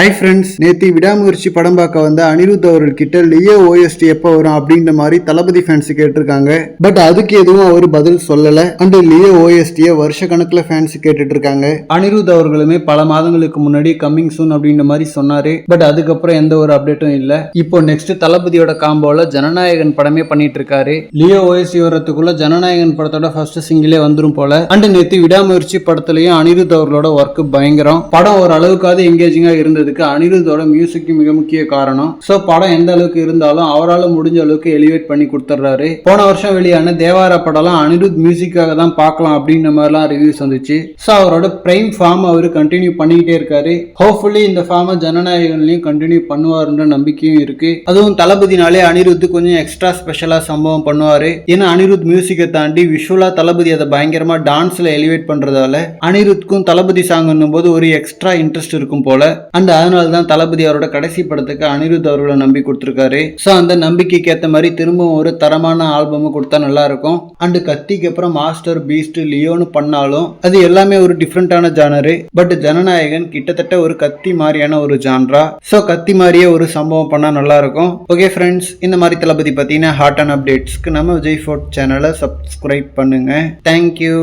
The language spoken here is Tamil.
ஹாய் ஃப்ரெண்ட்ஸ் நேத்தி விடாமுயற்சி படம் பார்க்க வந்த அனிருத் அவர்கள் கிட்ட லியோ ஓஎஸ்டி எப்போ வரும்? அப்படின்ற மாதிரி தளபதி ஃபேன்ஸ் கேட்டிருக்காங்க. பட் அதுக்கு எதுவும் அவர் பதில் சொல்லல. அண்ட் லியோ ஓஎஸ்டியை வருஷ கணக்குல ஃபேன்ஸ் கேட்டுட்டு இருக்காங்க அனிருத் அவர்களுமே பல மாதங்களுக்கு முன்னாடி கம்மிங் சூன் அப்படின்ற மாதிரி சொன்னாரு. பட் அதுக்கப்புறம் எந்த ஒரு அப்டேட்டும் இல்ல. இப்போ நெக்ஸ்ட் தளபதியோட காம்போல ஜனநாயகன் படமே பண்ணிட்டு இருக்காரு லியோ ஓஎஸ்டி வர்றதுக்குள்ள ஜனநாயகன் படத்தோட ஃபர்ஸ்ட் சிங்கிலே வந்துரும் போல. அண்ட் நேத்தி விடாமுயற்சி படத்துலயும் அனிருத் அவர்களோட ஒர்க் பயங்கரம். படம் ஒரு அளவுக்காவது எங்கேஜிங்கா இருந்தது. வந்ததுக்கு அனிருத்தோட மியூசிக்கு மிக முக்கிய காரணம். ஸோ படம் எந்த அளவுக்கு இருந்தாலும் அவரால் முடிஞ்ச அளவுக்கு எலிவேட் பண்ணி கொடுத்துட்றாரு போன வருஷம் வெளியான தேவார படம்லாம் அனிருத் மியூசிக்காக தான் பார்க்கலாம் அப்படின்ற மாதிரிலாம் ரிவ்யூஸ் வந்துச்சு. ஸோ அவரோட பிரைம் ஃபார்ம் அவர் கண்டினியூ பண்ணிக்கிட்டே இருக்காரு. ஹோப்ஃபுல்லி இந்த ஃபார்மை ஜனநாயகன்லையும் கண்டினியூ பண்ணுவாருன்ற நம்பிக்கையும் இருக்கு. அதுவும் தளபதினாலே அனிருத் கொஞ்சம் எக்ஸ்ட்ரா ஸ்பெஷலாக சம்பவம் பண்ணுவாரு. ஏன்னா அனிருத் மியூசிக்கை தாண்டி விஷுவலா தளபதி அதை பயங்கரமா டான்ஸ்ல எலிவேட் பண்றதால அனிருத்க்கும் தளபதி சாங்குன்னும் போது ஒரு எக்ஸ்ட்ரா இன்ட்ரெஸ்ட் இருக்கும் போல. அந்த அதனால தான் தளபதி அவரோட கடைசி படத்துக்கு அனிருத் அவர்களை நம்பி கொடுத்துருக்காரு. ஸோ அந்த நம்பிக்கைக்கு ஏற்ற மாதிரி திரும்பவும் ஒரு தரமான ஆல்பம் கொடுத்தா நல்லா இருக்கும் அண்டு கத்திக்கு அப்புறம் மாஸ்டர் பீஸ்ட் லியோன்னு பண்ணாலும் அது எல்லாமே ஒரு டிஃப்ரெண்டான ஜானரு பட் ஜனநாயகன் கிட்டத்தட்ட ஒரு கத்தி மாதிரியான ஒரு ஜான்ரா ஸோ கத்தி மாதிரியே ஒரு சம்பவம் பண்ணால் நல்லா இருக்கும் ஓகே ஃப்ரெண்ட்ஸ் இந்த மாதிரி தளபதி பார்த்தீங்கன்னா ஹாட் அண்ட் அப்டேட்ஸ்க்கு நம்ம விஜய் ஃபோர்ட் சேனலை சப்ஸ்கிரைப் பண்ணுங்க. Thank you